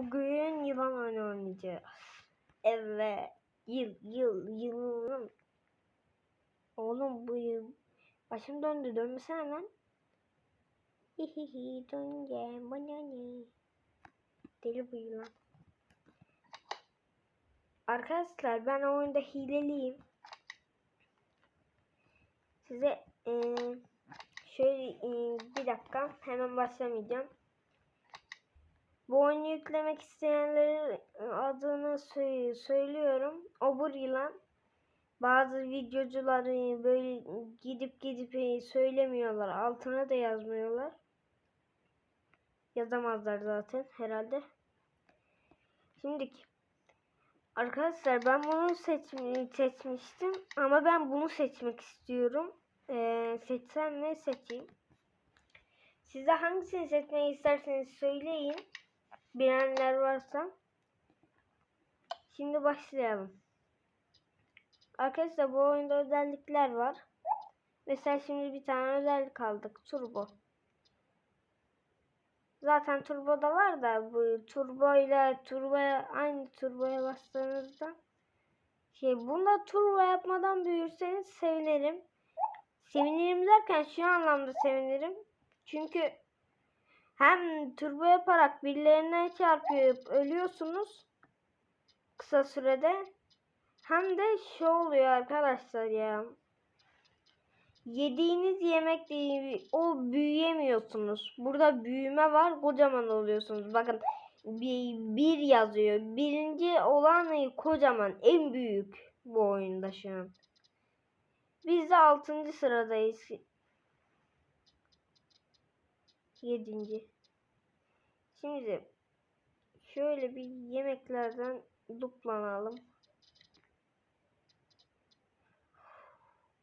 Bugün yılan oyunu oynayacağız. Evet. Yıl yıl yılan. Oğlum bu yıl. Başım döndü dönmesene lan. Hihihi dönge bana ne? Deli bu yılan. Arkadaşlar ben oyunda hileliyim. Size eee şöyle eee, bir dakika hemen başlamayacağım. Bu oyunu yüklemek isteyenlerin adını sö- söylüyorum. Obur yılan. Bazı videocuları böyle gidip gidip e, söylemiyorlar. Altına da yazmıyorlar. Yazamazlar zaten herhalde. Şimdiki. Arkadaşlar ben bunu seçmi seçmiştim ama ben bunu seçmek istiyorum. Ee, seçsem ne seçeyim? Size hangisini seçmeyi isterseniz söyleyin. Bilenler varsa. Şimdi başlayalım. Arkadaşlar bu oyunda özellikler var. Mesela şimdi bir tane özellik aldık. Turbo. Zaten turbo da var da bu turbo ile turboya aynı turboya bastığınızda şey bunda turbo yapmadan büyürseniz sevinirim. Sevinirim derken şu anlamda sevinirim. Çünkü hem turbo yaparak birilerine çarpıp ölüyorsunuz kısa sürede hem de şey oluyor arkadaşlar ya yediğiniz yemek değil, o büyüyemiyorsunuz. Burada büyüme var kocaman oluyorsunuz. Bakın bir, bir yazıyor. Birinci olan kocaman en büyük bu oyunda şu an. Biz de 6. sıradayız. 7. Şimdi şöyle bir yemeklerden duplanalım.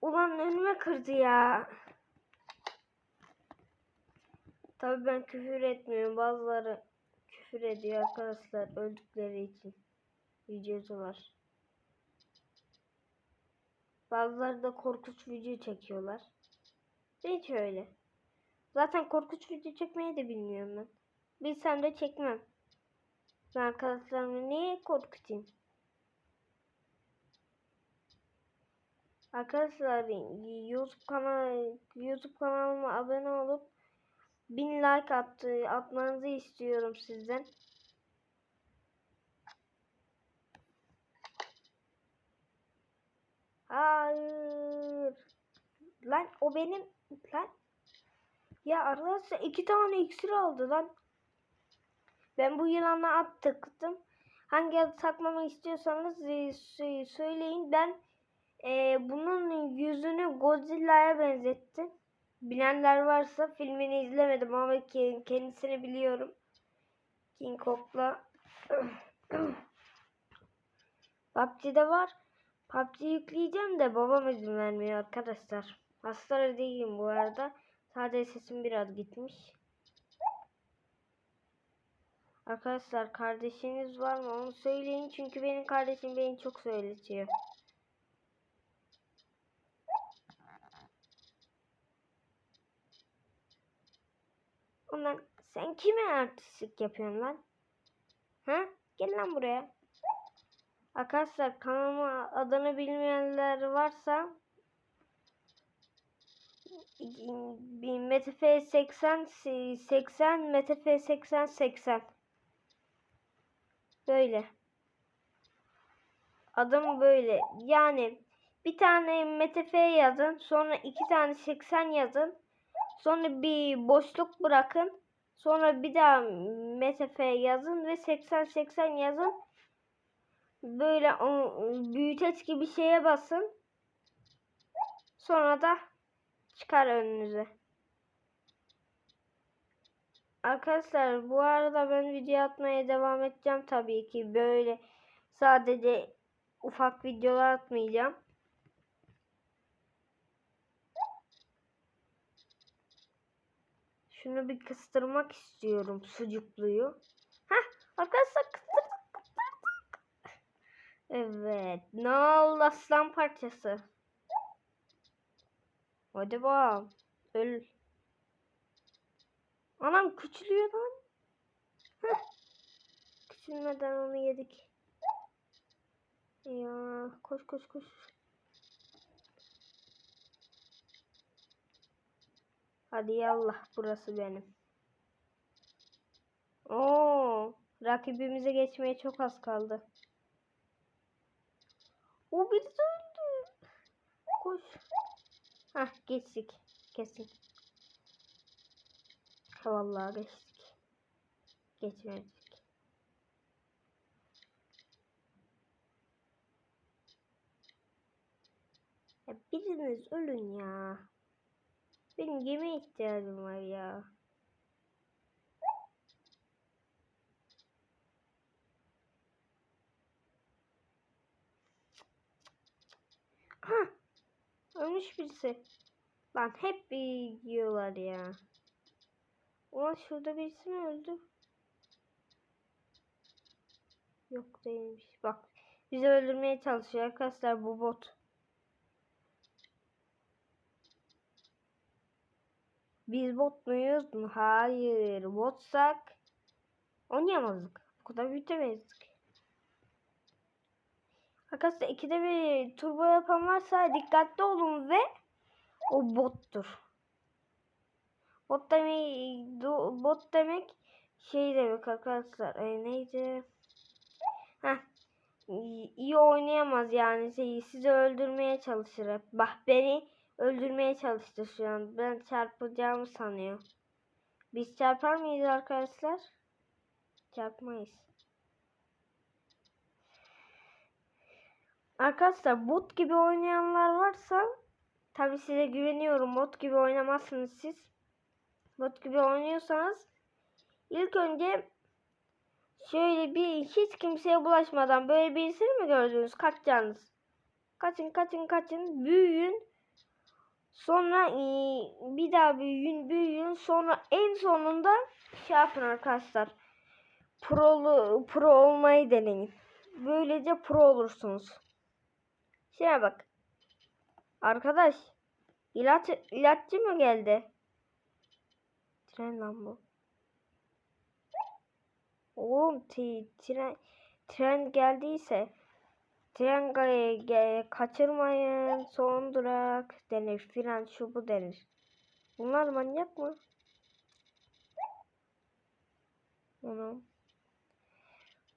Ulan önüme kırdı ya. Tabii ben küfür etmiyorum. Bazıları küfür ediyor arkadaşlar öldükleri için. Videosu var. Bazıları da korkunç video çekiyorlar. Hiç öyle. Zaten korkunç video çekmeyi de bilmiyorum ben. Bilsem de çekmem. Ben arkadaşlarımı niye korkutayım? Arkadaşlar YouTube kanal YouTube kanalıma abone olup 1000 like attı, atmanızı istiyorum sizden. Hayır. Lan o benim lan. Ya arkadaşlar iki tane iksir aldı lan. Ben bu yılanla at tıktım. Hangi adı takmamı istiyorsanız e, söyleyin. Ben e, bunun yüzünü Godzilla'ya benzettim. Bilenler varsa filmini izlemedim ama kendisini biliyorum. King Kong'la PUBG'de var. PUBG yükleyeceğim de babam izin vermiyor arkadaşlar. Hasta değilim bu arada. Sadece sesim biraz gitmiş. Arkadaşlar kardeşiniz var mı onu söyleyin çünkü benim kardeşim beni çok söyletiyor. Ondan sen kime artistlik yapıyorsun lan? Ha? Gel lan buraya. Arkadaşlar kanalıma adını bilmeyenler varsa MTF 80 80 MTF 80 80 böyle adım böyle yani bir tane MTF yazın sonra iki tane 80 yazın Sonra bir boşluk bırakın. Sonra bir daha MTF yazın ve 80-80 yazın. Böyle büyüteç gibi şeye basın. Sonra da çıkar önünüze. Arkadaşlar bu arada ben video atmaya devam edeceğim tabii ki. Böyle sadece ufak videolar atmayacağım. Şunu bir kıstırmak istiyorum sucukluyu. Heh arkadaşlar kıstırdık kıstırdık. Evet. Ne oldu aslan parçası? Hadi bakalım. Öl. Anam küçülüyor lan. Küçülmeden onu yedik. Ya koş koş koş. Hadi yallah burası benim. Oo, rakibimize geçmeye çok az kaldı. O bir öldü. Koş. Hah geçtik. Kesin. Ha vallahi geçtik. Geçmedik. Ya biriniz ölün ya. Benim yemeğe ihtiyacım var ya. Ha, ölmüş birisi. Lan hep yiyorlar ya. Ulan şurada birisi mi öldü? Yok değilmiş. Bak bizi öldürmeye çalışıyor arkadaşlar bu bot. Biz bot muyuz mu? Hayır. Botsak oynayamazdık. Bu kadar büyütemezdik. Arkadaşlar ikide bir turbo yapan varsa dikkatli olun ve o bottur. Bot demek bot demek şey demek arkadaşlar. E, neydi? Heh. iyi oynayamaz yani şey, sizi öldürmeye çalışır hep. Bak beni öldürmeye çalıştı şu an. Ben çarpacağımı sanıyor. Biz çarpar mıyız arkadaşlar? Çarpmayız. Arkadaşlar bot gibi oynayanlar varsa tabi size güveniyorum. Bot gibi oynamazsınız siz. Bot gibi oynuyorsanız ilk önce şöyle bir hiç kimseye bulaşmadan böyle birisini mi gördünüz? Kaçacaksınız. Kaçın kaçın kaçın. Büyüyün. Sonra e, bir daha büyüyün büyüyün. Sonra en sonunda şey yapın arkadaşlar. Pro, pro olmayı deneyin. Böylece pro olursunuz. Şuna bak. Arkadaş. İlaç, ilaççı mı geldi? Tren lan bu. Oğlum tren, tren geldiyse tren ge, kaçırmayın son durak denir filan şu bu denir. Bunlar manyak mı? Onu.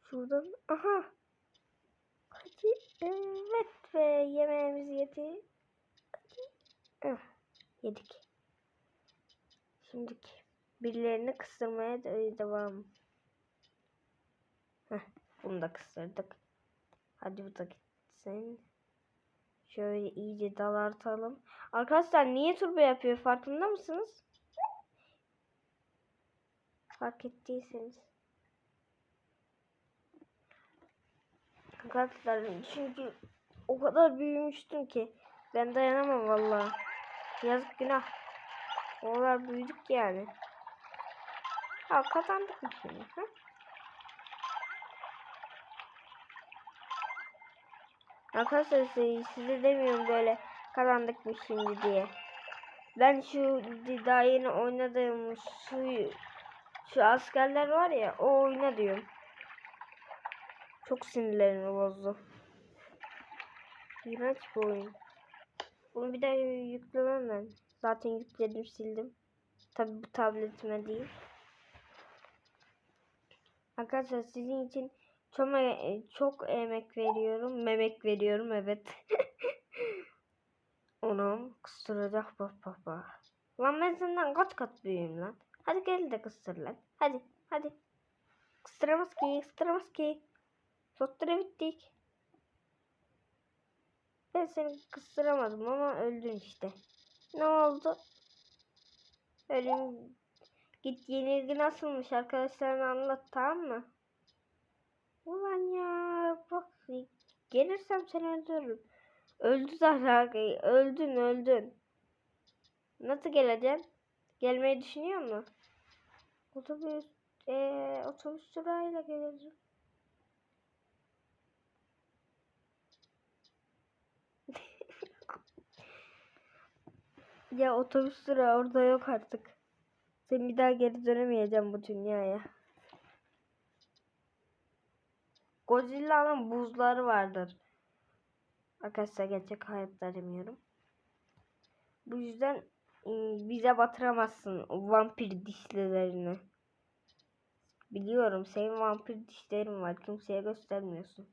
Şuradan aha. Hadi evet ve yemeğimiz yedi. Hadi. Ah, yedik. Şimdiki birilerini kıstırmaya devam. Heh, bunu da kıstırdık. Hadi bu da gitsin. Şöyle iyice dalartalım. Arkadaşlar niye turbo yapıyor farkında mısınız? Fark ettiyseniz. Arkadaşlar çünkü o kadar büyümüştüm ki ben dayanamam vallahi. Yazık günah. O kadar büyüdük yani. Ha kazandık mı şimdi? Ha? Arkadaşlar size demiyorum böyle kazandık mı şimdi diye. Ben şu daha yeni oynadığım şu şu askerler var ya o oyna diyorum. Çok sinirlerimi bozdu. İğrenç bu oyun. Bunu bir daha yüklemem ben. Zaten yükledim sildim. Tabi bu tabletime değil. Arkadaşlar sizin için çok, çok emek veriyorum. Memek veriyorum evet. Onu kıstıracak bak bak bak. Lan ben senden kaç kat büyüğüm lan. Hadi gel de kıstır lan. Hadi hadi. Kıstıramaz ki kıstıramaz ki. Sotlara bittik. Ben seni kıstıramadım ama öldün işte. Ne oldu? Ölüm git yenilgi nasılmış arkadaşlarına anlat tamam mı? Ulan ya bak gelirsem seni öldürürüm. Öldü zaten öldün öldün. Nasıl geleceksin? Gelmeyi düşünüyor mu? Otobüs ee, otobüs durağıyla geleceğim. Ya otobüs durağı orada yok artık. Sen bir daha geri dönemeyeceğim bu dünyaya. Godzilla'nın buzları vardır. Arkadaşlar gerçek hayatta demiyorum. Bu yüzden e, bize batıramazsın vampir dişlilerini. Biliyorum senin vampir dişlerin var. Kimseye göstermiyorsun.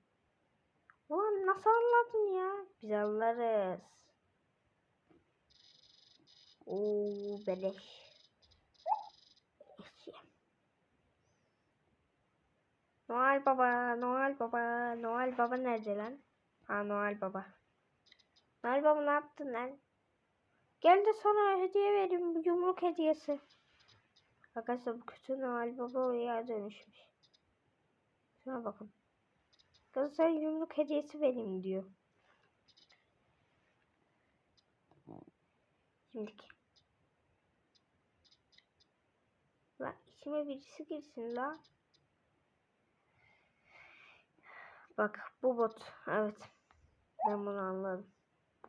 Ulan nasıl anladın ya? Biz anlarız. Oo. Beleş. Noel Baba, Noel Baba, Noel Baba nerede lan? Ha Noel Baba. Noel Baba ne yaptın lan? Gel de sana hediye vereyim bu yumruk hediyesi. Arkadaşlar bu kötü Noel Baba oraya dönüşmüş. Şuna bakın. Kız sen yumruk hediyesi vereyim diyor. Şimdiki. Lan içime birisi girsin la. Bak bu bot. Evet. Ben bunu anladım.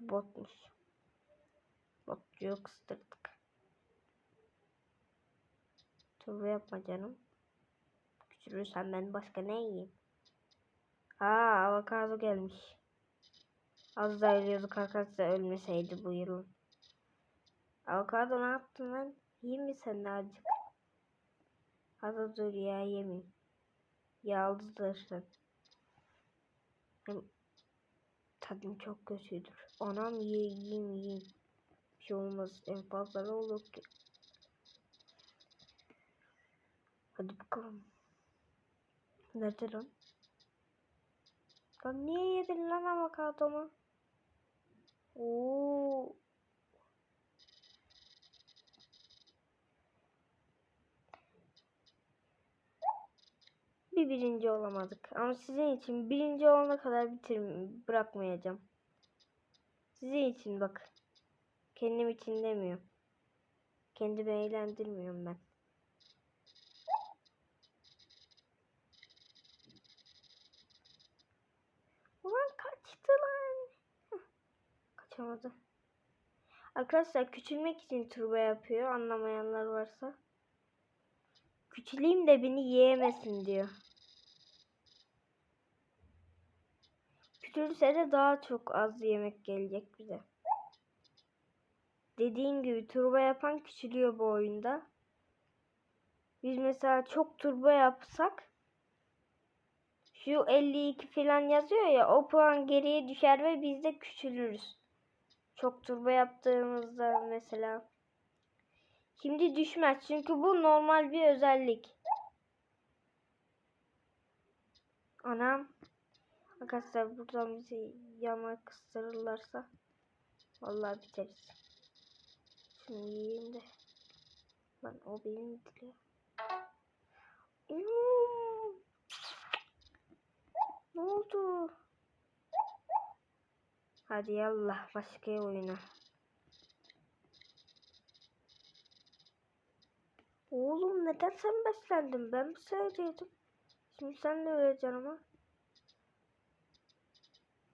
Bu botmuş. Botcuyu kıstırdık. Turbo yapma canım. Küçülürsen ben başka ne yiyeyim? Aa avokado gelmiş. Az da ölüyorduk arkadaşlar ölmeseydi bu yıl. Avokado ne yaptın lan? İyi mi sen de azıcık? Hadi dur ya yemeyeyim. Yağlıdırsın. Hem tadım çok kötüdür. Anam ye yiyeyim yiyeyim. Bir şey olmaz. En fazla ne olur ki? Hadi bakalım. Nerede lan? Lan niye yedin lan avokadomu? Oo. Bir birinci olamadık. Ama sizin için birinci olana kadar bitir bırakmayacağım. Sizin için bak. Kendim için demiyorum. Kendimi eğlendirmiyorum ben. Ulan kaçtı lan. Kaçamadı. Arkadaşlar küçülmek için turbo yapıyor. Anlamayanlar varsa. Küçüleyim de beni yiyemesin diyor. Küçülse de daha çok az yemek gelecek bize. Dediğim gibi turbo yapan küçülüyor bu oyunda. Biz mesela çok turbo yapsak şu 52 falan yazıyor ya o puan geriye düşer ve biz de küçülürüz. Çok turbo yaptığımızda mesela. Şimdi düşmez çünkü bu normal bir özellik. Anam. Arkadaşlar buradan bizi yana kıstırırlarsa vallahi biteriz. Şunu yiyeyim de. Lan o benim dili. Hmm. Ne oldu? Hadi yallah başka oyuna. Oğlum neden sen beslendin? Ben mi söyledim? Şimdi sen de öleceksin ama.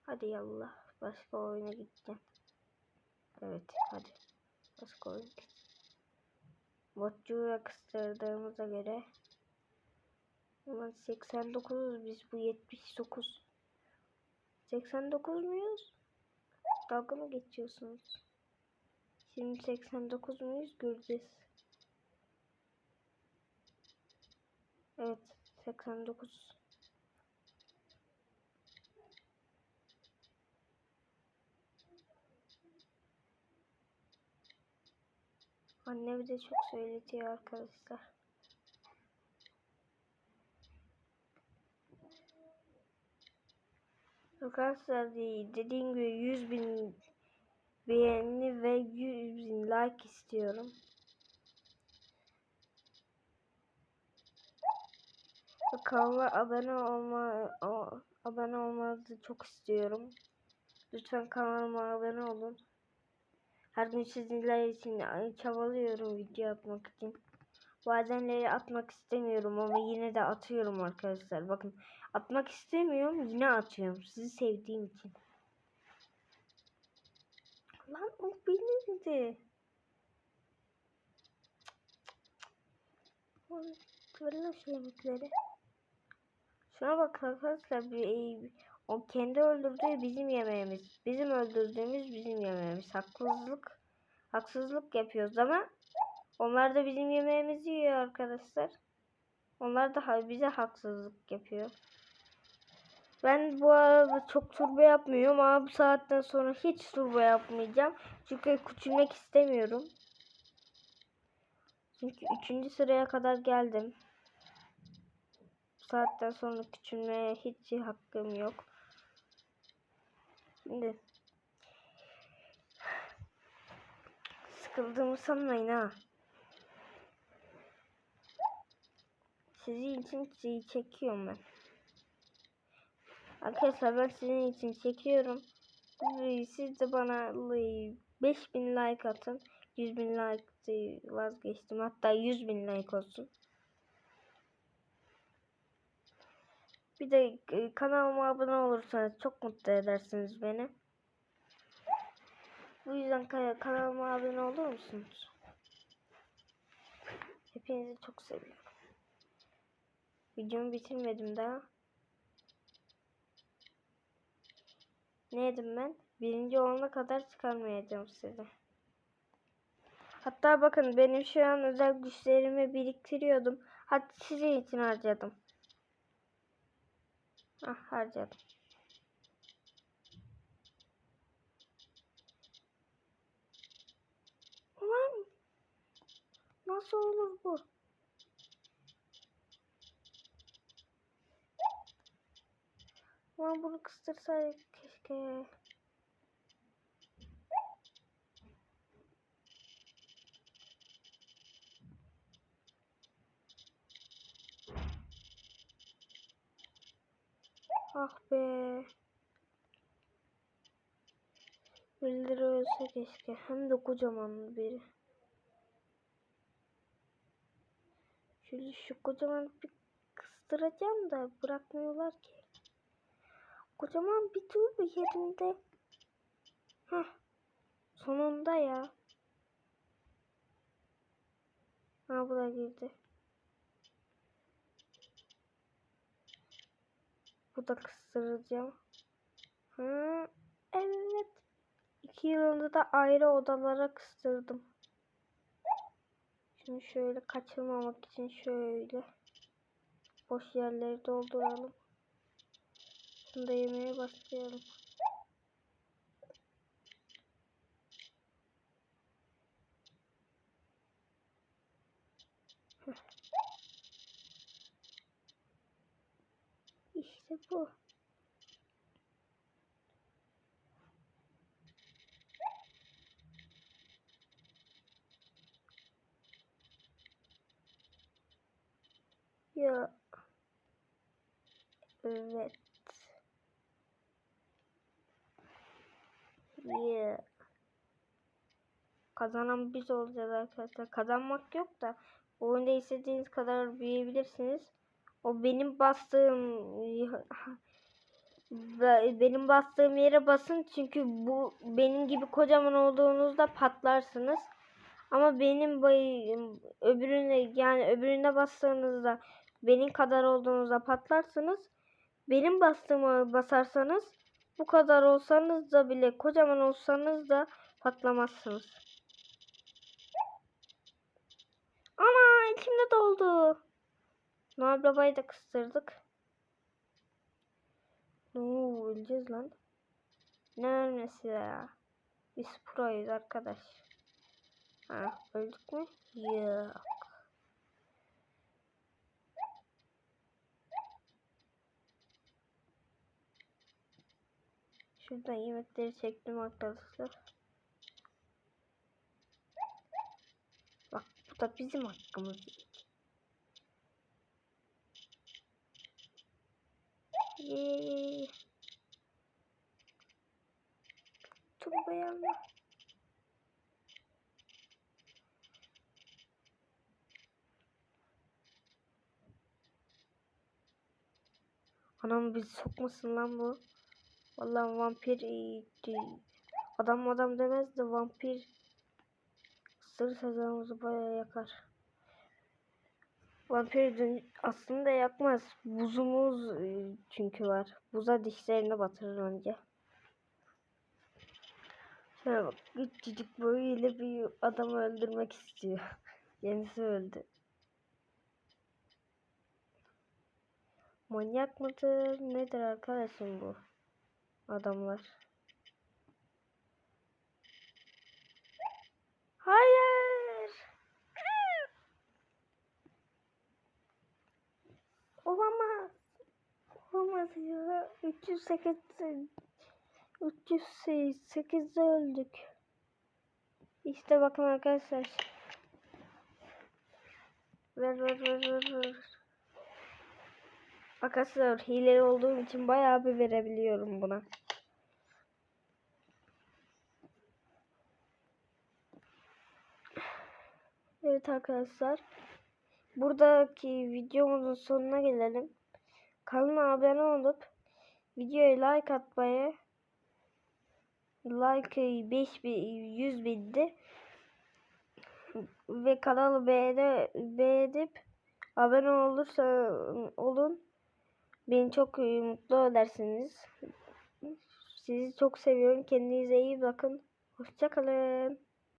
Hadi yallah. Başka oyuna gideceğim. Evet hadi. Başka oyun. Botcuya kıstırdığımıza göre. Ulan 89'uz biz bu 79. 89 muyuz? Dalga mı geçiyorsunuz? Şimdi 89 muyuz? Göreceğiz. Evet 89. Anne bir de çok söyletiyor arkadaşlar. Arkadaşlar dediğim gibi 100 bin beğeni ve 100 bin like istiyorum. Kanala abone olma abone olmanızı çok istiyorum. Lütfen kanalıma abone olun. Her gün sizler için çabalıyorum video atmak için. Bazenleri atmak istemiyorum ama yine de atıyorum arkadaşlar. Bakın atmak istemiyorum yine atıyorum. Sizi sevdiğim için. Lan o benimdi. Şu yemekleri. Şuna bak arkadaşlar bir, o kendi öldürdüğü bizim yemeğimiz. Bizim öldürdüğümüz bizim yemeğimiz. Haksızlık haksızlık yapıyoruz ama onlar da bizim yemeğimizi yiyor arkadaşlar. Onlar da bize haksızlık yapıyor. Ben bu arada çok turbo yapmıyorum ama bu saatten sonra hiç turbo yapmayacağım. Çünkü küçülmek istemiyorum. Çünkü üçüncü sıraya kadar geldim. Bu saatten sonra küçülmeye hiç hakkım yok. Şimdi sıkıldığımı sanmayın ha. Sizin için şeyi çekiyorum ben. Arkadaşlar ben sizin için çekiyorum. Siz de bana li- 5000 like atın. 100 bin like vazgeçtim. Hatta 100 bin like olsun. Bir de e, kanalıma abone olursanız çok mutlu edersiniz beni. Bu yüzden ka- kanalıma abone olur musunuz? Hepinizi çok seviyorum. Videomu bitirmedim daha. Ne yedim ben? Birinci olana kadar çıkarmayacağım size. Hatta bakın benim şu an özel güçlerimi biriktiriyordum. Hatta sizin için harcadım. Ah harcadım. Ulan nasıl olur bu? Ulan bunu kıstırsaydık keşke. Keşke. Hem de kocaman biri. Şöyle şu kocaman bir kıstıracağım da bırakmıyorlar ki. Kocaman bir dur bir yerinde. Hah. Sonunda ya. Ha bu da girdi. Bu da kıstıracağım. Ha, evet. İki yılında da ayrı odalara kıstırdım. Şimdi şöyle kaçırmamak için şöyle boş yerleri dolduralım. Bunu da yemeye başlayalım. İşte bu. Ya. Evet. Yeah. Kazanan biz olacağız arkadaşlar. Kazanmak yok da oyunda istediğiniz kadar büyüyebilirsiniz. O benim bastığım Be- benim bastığım yere basın çünkü bu benim gibi kocaman olduğunuzda patlarsınız. Ama benim bay öbürüne yani öbürüne bastığınızda benim kadar olduğunuzda patlarsınız. Benim bastığıma basarsanız bu kadar olsanız da bile kocaman olsanız da patlamazsınız. Ana içimde doldu. Noel Baba'yı da kıstırdık. Oo, öleceğiz lan. Ne ölmesi ya? Biz proyuz arkadaş. Ha, öldük mü? Yok. Şuradan yemekleri çektim arkadaşlar. Bak bu da bizim hakkımız. Yeee. Turbo yanma. Anam bizi sokmasın lan bu. Vallahi vampir. Adam adam demez de vampir ısırırsa canımızı bayağı yakar. Vampir dön- aslında yakmaz. Buzumuz e, çünkü var. Buza dişlerini batırır önce. Şöyle bak. Küçücük boyuyla bir adamı öldürmek istiyor. Kendisi öldü. Manyak mıdır? Nedir arkadaşım bu? Adamlar. Hayır. Olamaz. Olamaz ya. 308 308'de öldük. İşte bakın arkadaşlar. Ver ver ver ver ver. Arkadaşlar hileli olduğum için bayağı bir verebiliyorum buna. Evet arkadaşlar. Buradaki videomuzun sonuna gelelim. Kanala abone olup videoya like atmayı like 5 bin 100 bindi ve kanalı beğene, beğenip abone olursa olun beni çok e, mutlu edersiniz. Sizi çok seviyorum. Kendinize iyi bakın. Hoşçakalın.